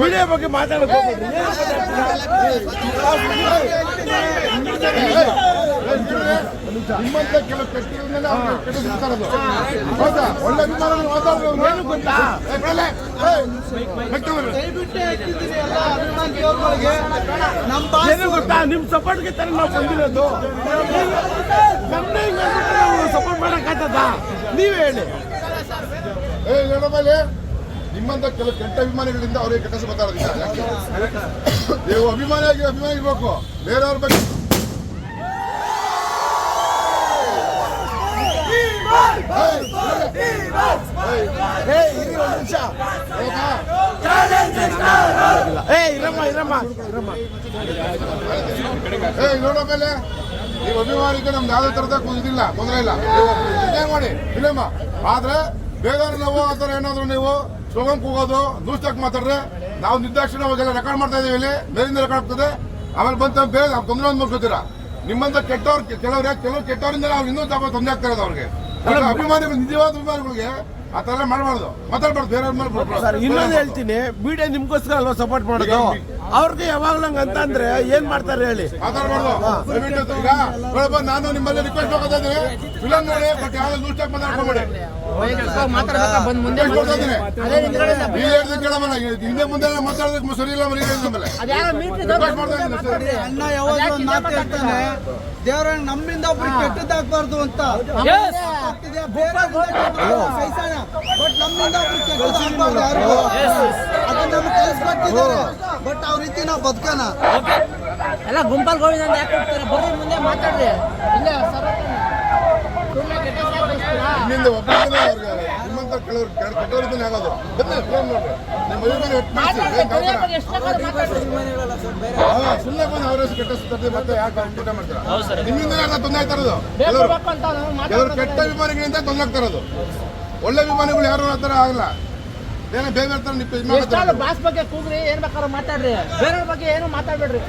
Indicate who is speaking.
Speaker 1: Video ಬಗ್ಗೆ. ಏನ್
Speaker 2: ನಿಮ್ಮಂತ.
Speaker 1: ಏನು ಗೊತ್ತಾ? ಏನು ಗೊತ್ತಾ ನಿಮ್ ಸಪೋರ್ಟ್ಗೆ ತರ ನಾವು ಬಂದಿರೋದು ನಾವು ಸಪೋರ್ಟ್ ಮಾಡಕ್ಕಾಗ್ತದ ನೀವೇ ಹೇಳಿ
Speaker 2: ಏ, ಮೇಲೆ ನಿಮ್ಮಂತ ಕೆಲವು ಕೆಟ್ಟ ಅಭಿಮಾನಿಗಳಿಂದ ಅವರಿಗೆ ಕೆಟ್ಟ ಮಾತಾಡೋದಿಲ್ಲ? ನೀವು ಅಭಿಮಾನಿಯಾಗಿ ಅಭಿಮಾನಿ ಇರಬೇಕು ಬೇರೆಯವ್ರ ಬಗ್ಗೆ ನೋಡೋ ಮೇಲೆ ನೀವು ಅಭಿಮಾನಿಗೆ ನಮ್ದು ಯಾವುದೇ ತರದ ಇದಿಲ್ಲ ತೊಂದರೆ ಇಲ್ಲ. ನೀವು ಮಾಡಿ, ಇಲ್ಲಮ್ಮ. ಆದ್ರೆ ಬೇಗ ನಾವು ಆ ಥರ ಏನಾದ್ರು ನೀವು ಸ್ಲೋಗನ್ ಕೂಗೋದು ನ್ಯೂಸ್ ಮಾತಾಡ್ರೆ ನಾವು ನಿರ್ದಾಕ್ಷಿಣ್ಯ ಅವಾಗೆಲ್ಲ ರೆಕಾರ್ಡ್ ಮಾಡ್ತಾ ಇದೀವಿ ಇಲ್ಲಿ ಮೇಲಿಂದ ರೆಕಾರ್ಡ್ ಆಗ್ತದೆ. ಆಮೇಲೆ ಬಂತ ಬೇರೆ ನಾವು ತೊಂದರೆ ಒಂದು ಮುಗಿಸ್ಕೊತೀರಾ ನಿಮ್ಮಂತ ಕೆಟ್ಟವ್ರು ಕೆಲವ್ರು ಕೆಲವು ಕೆಟ್ಟವರಿಂದ ನಾವು ಇನ್ನೂ ತಪ್ಪ ತೊಂದರೆ ಆಗ್ತಾ ಇರೋದು ಅವ್ರಿಗೆ. ಅಭಿಮಾನಿ ಅಭಿಮಾನಿಗಳು ನಿಜವಾದ ಅಭಿಮಾನಿಗಳಿಗೆ ಆ ಎಲ್ಲ ಮಾಡಬಾರ್ದು. ಮಾತಾಡ್ಬಾರ್ದು ಬೇರೆಯವ್ರ ಮೇಲೆ
Speaker 1: ಇನ್ನೊಂದು ಹೇಳ್ತೀನಿ ಬಿಡಿ ನಿಮ್ಗೋಸ್ಕರ ಅಲ್ವಾ ಸಪೋರ್ಟ್ ಮಾಡೋದು? ಅವ್ರಿಗೆ ಯಾವಾಗ್ಲೂ ಅಂತಂದ್ರೆ ಅಂತ ಅಂದ್ರೆ ಏನ್ ಮಾಡ್ತಾರೆ ಹೇಳಿ?
Speaker 2: ನಾನು ನಿಮ್ಮಲ್ಲಿ ರಿಕ್ವೆಸ್ಟ್ ಹೋಗೋದಾದ್ರೆ ನೋಡಿ ಬಟ್ ಯಾವ್ದು ಮಾತಾಡ್ಕೊಬೇಡಿ. ಹಿಂದೆ ಮುಂದೆ ಮಾತಾಡೋದಕ್ಕೆ ಸರಿ ಇಲ್ಲ ಮರಿ.
Speaker 3: ಅಣ್ಣ ಯಾವಾಗ ಮಾತು ಹೇಳ್ತಾನೆ ದೇವರನ್ನ ನಮ್ಮಿಂದ ಒಬ್ರಿಗೆ ಆಗ್ಬಾರ್ದು ಅಂತ. ಬಟ್ ನಮ್ಮಿಂದ ಒಬ್ರಿಗೆ ಯಾರಿಗೂ. ಬಟ್ ಅವ್ರ ರೀತಿ ನಾವು ಬದುಕೋಣ
Speaker 4: ಎಲ್ಲ ಗುಂಪಲ್ ಗೋವಿಂದ ಅಂತ ಯಾಕೆ ಹೋಗ್ತಾರೆ? ಬರ್ರಿ ಮುಂದೆ ಮಾತಾಡ್ರಿ. ಇಲ್ಲೇ ಸುಮ್ಮನೆ?
Speaker 2: ನಿಮ್ಮಿಂದ ಒಬ್ಬರಿಂದ ನಿಮ್ಮಂತ ಕೆಲವರು ಆಗೋದು. ಬನ್ನಿ ಫೋನ್ ನೋಡ್ರಿ. ನಿಮ್ಮ ಬಂದು ಅವ್ರ? ಹೆಸರು ಮತ್ತೆ ಯಾಕೆ ಊಟ ಮಾಡ್ತೀರಾ? ನಿಮ್ಮಿಂದ ಎಲ್ಲ ತೊಂದರೆ ಆಗ್ತಾ ಇರೋದು? ಕೆಲವರು ಕೆಟ್ಟ ಅಭಿಮಾನಿಗಳಿಂದ ತೊಂದರೆ ಆಗ್ತಾ ಇರೋದು. ಒಳ್ಳೆ ಅಭಿಮಾನಿಗಳು ಯಾರು ಆ ಥರ ಆಗಲ್ಲ. ಏನೋ ಬೇಗ ಇರ್ತಾರೆ
Speaker 4: ಬಾಸ್ ಬಗ್ಗೆ ಕೂಗ್ರಿ ಏನ್ ಬೇಕಾದ್ರೂ ಮಾತಾಡ್ರಿ. ಬೇರೆಯವ್ರ ಬಗ್ಗೆ ಏನು ಮಾತಾಡ್ಬೇಡ್ರಿ.